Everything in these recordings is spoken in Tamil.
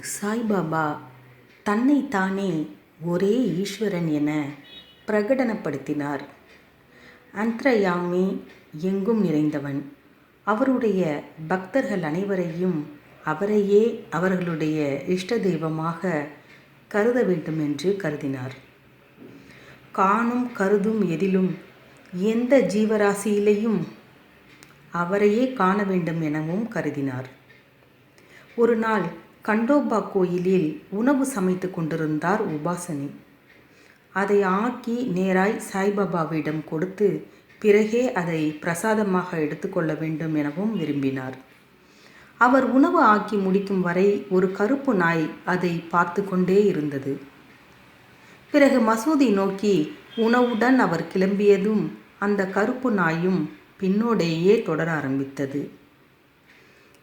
சாய்பாபா தன்னைத்தானே ஒரே ஈஸ்வரன் என பிரகடனப்படுத்தினார். அந்தரயாமி எங்கும் நிறைந்தவன். அவருடைய பக்தர்கள் அனைவரையும் அவரையே அவர்களுடைய இஷ்ட தெய்வமாக கருத வேண்டும் என்று கருதினார். காணும் கருதும் எதிலும் எந்த ஜீவராசியிலையும் அவரையே காண வேண்டும் எனவும் கருதினார். ஒரு நாள் கண்டோபா கோயிலில் உணவு சமைத்து கொண்டிருந்தார் உபாசனி. அதை ஆக்கி நேராய் சாய்பாபாவிடம் கொடுத்து பிறகே அதை பிரசாதமாக எடுத்துக்கொள்ள வேண்டும் எனவும் விரும்பினார். அவர் உணவு ஆக்கி முடிக்கும் வரை ஒரு கருப்பு நாய் அதை பார்த்து கொண்டே இருந்தது. பிறகு மசூதி நோக்கி உணவுடன் அவர் கிளம்பியதும் அந்த கருப்பு நாயும் பின்னோடேயே தொடர ஆரம்பித்தது.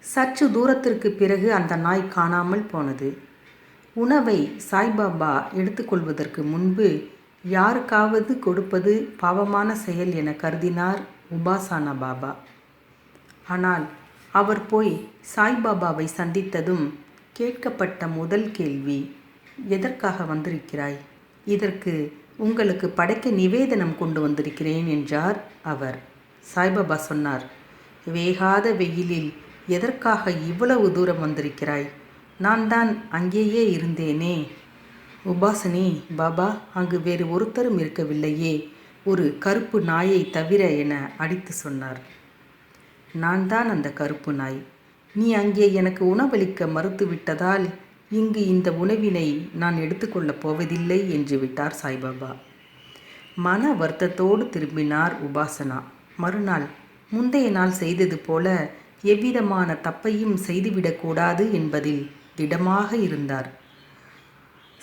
சற்று தூரத்திற்கு பிறகு அந்த நாய் காணாமல் போனது. உணவை சாய்பாபா எடுத்துக்கொள்வதற்கு முன்பு யாருக்காவது கொடுப்பது பாவமான செயல் என கருதினார் உபாசானா பாபா. ஆனால் அவர் போய் சாய்பாபாவை சந்தித்ததும் கேட்கப்பட்ட முதல் கேள்வி எதற்காக வந்திருக்கிறாய்? இதற்கு உங்களுக்கு படைக்க நிவேதனம் கொண்டு வந்திருக்கிறேன் என்றார் அவர். சாய்பாபா சொன்னார் வேகாத வெயிலில் எதற்காக இவ்வளவு தூரம் வந்திருக்கிறாய்? நான் தான் அங்கேயே இருந்தேனே. உபாசனி பாபா அங்கு வேறு ஒருத்தரும் இருக்கவில்லையே. ஒரு கருப்பு நாயை தவிர என அடித்து சொன்னார். நான் தான் அந்த கருப்பு நாய். நீ அங்கே எனக்கு உணவளிக்க மறுத்துவிட்டதால் இங்கு இந்த உணவினை நான் எடுத்துக்கொள்ளப் போவதில்லை என்று விட்டார் சாய்பாபா. மன வருத்தத்தோடு திரும்பினார் உபாசனா. மறுநாள் முந்தைய நாள் செய்தது போல எவ்விதமான தப்பையும் செய்துவிடக்கூடாது என்பதில் திடமாக இருந்தார்.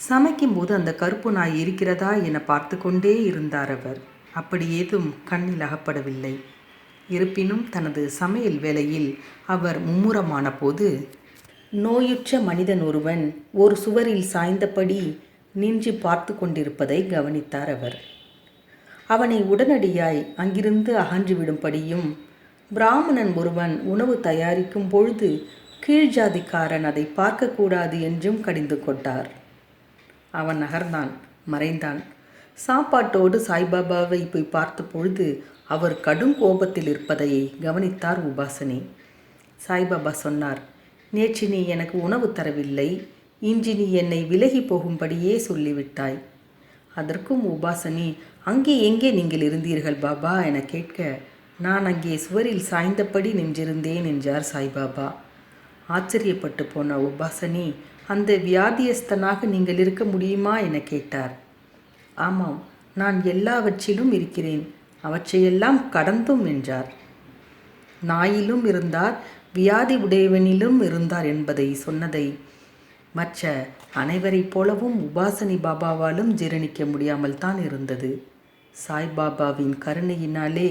சமைக்கும்போது அந்த கருப்பு நாய் இருக்கிறதா என பார்த்து கொண்டே இருந்தார் அவர். அப்படி ஏதும் கண்ணில் அகப்படவில்லை. இருப்பினும் தனது சமையல் வேலையில் அவர் மும்முரமான போது நோயுற்ற மனிதன் ஒருவன் ஒரு சுவரில் சாய்ந்தபடி நின்று பார்த்து கொண்டிருப்பதை கவனித்தார் அவர். அவனை உடனடியாய் அங்கிருந்து அகன்றுவிடும்படியும் பிராமணன் ஒருவன் உணவு தயாரிக்கும் பொழுது கீழ்ஜாதிக்காரன் அதை பார்க்கக்கூடாது என்றும் கடிந்து கொண்டார். அவன் நகர்ந்தான் மறைந்தான். சாப்பாட்டோடு சாய்பாபாவை போய் பார்த்த பொழுது அவர் கடும் கோபத்தில் இருப்பதை கவனித்தார் உபாசனி. சாய்பாபா சொன்னார் நேற்று நீ எனக்கு உணவு தரவில்லை இன்று நீ என்னை விலகி போகும்படியே சொல்லிவிட்டாய். அதற்கும் உபாசனி அங்கே எங்கே நீங்கள் இருந்தீர்கள் பாபா? என கேட்க நான் அங்கே சுவரில் சாய்ந்தபடி நின்றிருந்தேன் என்றார் சாய்பாபா. ஆச்சரியப்பட்டு போன உபாசனி அந்த வியாதியஸ்தனாக நீங்கள் இருக்க முடியுமா என கேட்டார். ஆமாம் நான் எல்லாவற்றிலும் இருக்கிறேன் அவற்றையெல்லாம் கடந்தும் என்றார். நாயிலும் இருந்தார் வியாதி உடையவனிலும் இருந்தார் என்பதை சொன்னதை மற்ற அனைவரைப் போலவும் உபாசனி பாபாவாலும் ஜீரணிக்க முடியாமல் தான் இருந்தது. சாய்பாபாவின் கருணையினாலே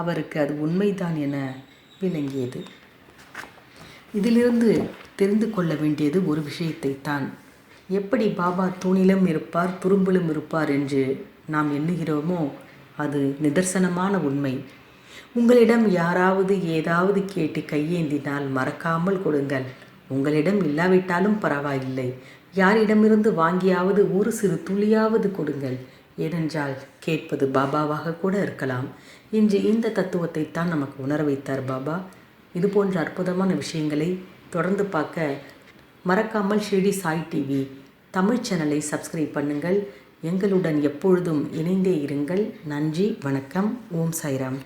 அவருக்கு அது உண்மைதான் என விளங்கியது. இதிலிருந்து தெரிந்து கொள்ள வேண்டியது ஒரு விஷயத்தை தான் எப்படி பாபா தூணிலும் இருப்பார் துரும்பிலும் இருப்பார் என்று நாம் எண்ணுகிறோமோ அது நிதர்சனமான உண்மை. உங்களிடம் யாராவது ஏதாவது கேட்டு கையேந்தினால் மறக்காமல் கொடுங்கள். உங்களிடம் இல்லாவிட்டாலும் பரவாயில்லை. யாரிடமிருந்து வாங்கியாவது ஒரு சிறு துளியாவது கொடுங்கள். ஏனென்றால் கேட்பது பாபாவாக கூட இருக்கலாம். இன்று இந்த தத்துவத்தை தான் நமக்கு உணர வைத்தார் பாபா. இது போன்ற அற்புதமான விஷயங்களை தொடர்ந்து பார்க்க மறக்காமல் ஷிரடி சாய் டிவி தமிழ் சேனலை சப்ஸ்கிரைப் பண்ணுங்கள். எங்களுடன் எப்பொழுதும் இணைந்தே இருங்கள். நன்றி வணக்கம். ஓம் சாய்ராம்.